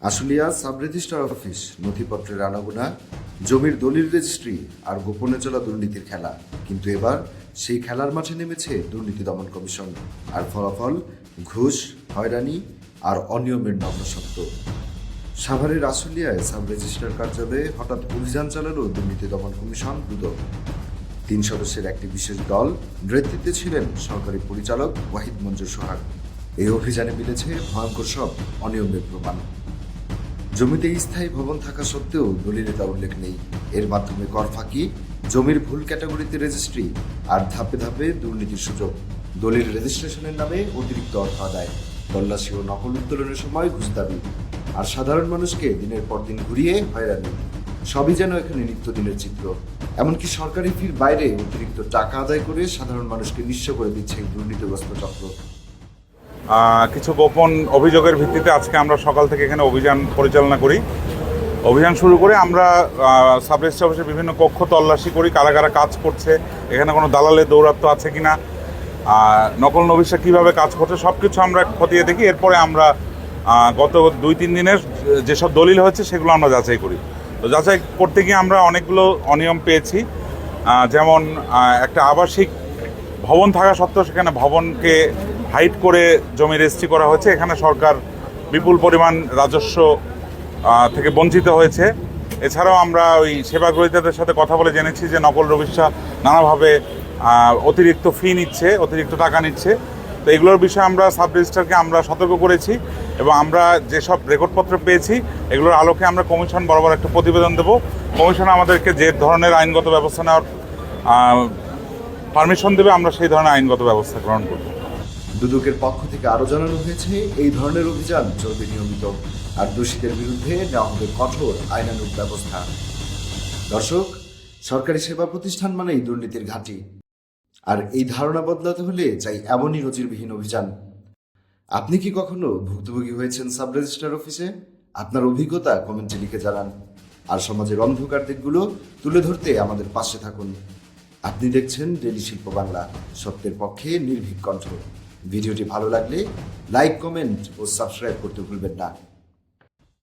Ashulia sub registrar office, নথিপত্রের আনাগোনা, জমির দলিল রেজিস্ট্রি আর গোপনে চলা দুর্নীতির খেলা। কিন্তু এবার সেই খেলার মাঠে নেমেছে দুর্নীতি দমন কমিশন। আর ফলাফল ঘুষ, হয়রানি আর অনিয়মের নগ্ন সত্য সাভারের আশুলিয়ায় সাব রেজিস্ট্রার কার্যালয়ে হঠাৎ অভিযান চালালো দুর্নীতি দমন কমিশন দুদক। তিন সদস্যের একটি বিশেষ দল নেতৃত্বে ছিলেন সরকারি পরিচালক ওয়াহিদ মঞ্জুর সোহাগ। এই অভিযানে মিলেছে ভয়ঙ্কর সব অনিয়মের প্রমাণ। জমিতে স্থায়ী ভবন থাকা সত্ত্বেও দলিলে তা উল্লেখ নেই। এর মাধ্যমে কর ফাঁকি জমির ভুল ক্যাটাগরিতে রেজিস্ট্রি আর ধাপে ধাপে দুর্নীতির সুযোগ। দলিল রেজিস্ট্রেশনের নামে অতিরিক্ত অর্থ আদায়। তল্লাশি ও নকল উত্তোলনের সময় ঘুষ দাবি আর সাধারণ মানুষকে দিনের পর দিন ঘুরিয়ে হয়রানি। সবই যেন এখানে নিত্যদিনের চিত্র। এমনকি সরকারি ফির বাইরে অতিরিক্ত টাকা আদায় করে সাধারণ মানুষকে নিঃস্ব করে দিচ্ছে এই দুর্নীতিগ্রস্ত চক্র। কিছু গোপন অভিযোগের ভিত্তিতে আজকে আমরা সকাল থেকে এখানে অভিযান পরিচালনা করি। অভিযান শুরু করে আমরা সাব রেজিস্ট্রি অফিসের বিভিন্ন কক্ষ তল্লাশি করি, কারা কারা কাজ করছে, এখানে কোনো দালালের দৌরাত্ম আছে কি না নকল নবিশা কীভাবে কাজ করছে সব কিছু আমরা খতিয়ে দেখি। এরপরে আমরা গত দুই তিন দিনের যেসব দলিল হয়েছে সেগুলো আমরা যাচাই করি। তো যাচাই করতে গিয়ে আমরা অনেকগুলো অনিয়ম পেয়েছি। যেমন একটা আবাসিক ভবন থাকা সত্ত্বেও সেখানে ভবনকে হাইট করে জমি রেজিস্ট্রি করা হয়েছে। এখানে সরকার বিপুল পরিমাণ রাজস্ব থেকে বঞ্চিত হয়েছে। এছাড়াও আমরা ওই সেবা গ্রহীতাদের সাথে কথা বলে জেনেছি যে নকল রবিশা নানাভাবে অতিরিক্ত ফি নিচ্ছে, অতিরিক্ত টাকা নিচ্ছে। তো এগুলোর বিষয়ে আমরা সাব রেজিস্ট্রারকে আমরা সতর্ক করেছি এবং আমরা যেসব রেকর্ডপত্র পেয়েছি, এগুলোর আলোকে আমরা কমিশন বরাবর একটা প্রতিবেদন দেব। কমিশন আমাদেরকে যে ধরনের আইনগত ব্যবস্থা নেওয়ার পারমিশন দেবে, আমরা সেই ধরনের আইনগত ব্যবস্থা গ্রহণ করব। দুদকের পক্ষ থেকে আরও জানানো হয়েছে, এই ধরনের অভিযান চলবে নিয়মিত আর দোষীদের বিরুদ্ধে নেওয়া হবে কঠোর আইনানুগ ব্যবস্থা। দর্শক, সরকারি সেবা প্রতিষ্ঠান মানেই দুর্নীতির ঘাঁটি। আর এই ধারণা বদলাতে হলে চাই এমনই নজিরবিহীন অভিযান। আপনি কি কখনো ভুক্তভোগী হয়েছেন সাব রেজিস্ট্রার অফিসে? আপনার অভিজ্ঞতা কমেন্টে লিখে জানান। আর সমাজের অন্ধকার দিকগুলো তুলে ধরতে আমাদের পাশে থাকুন। আপনি দেখছেন ডেলি শিল্প বাংলা, সত্যের পক্ষে নির্ভীক কণ্ঠ। ভিডিওটি ভালো লাগলে লাইক কমেন্ট ও সাবস্ক্রাইব করতে ভুলবেন না।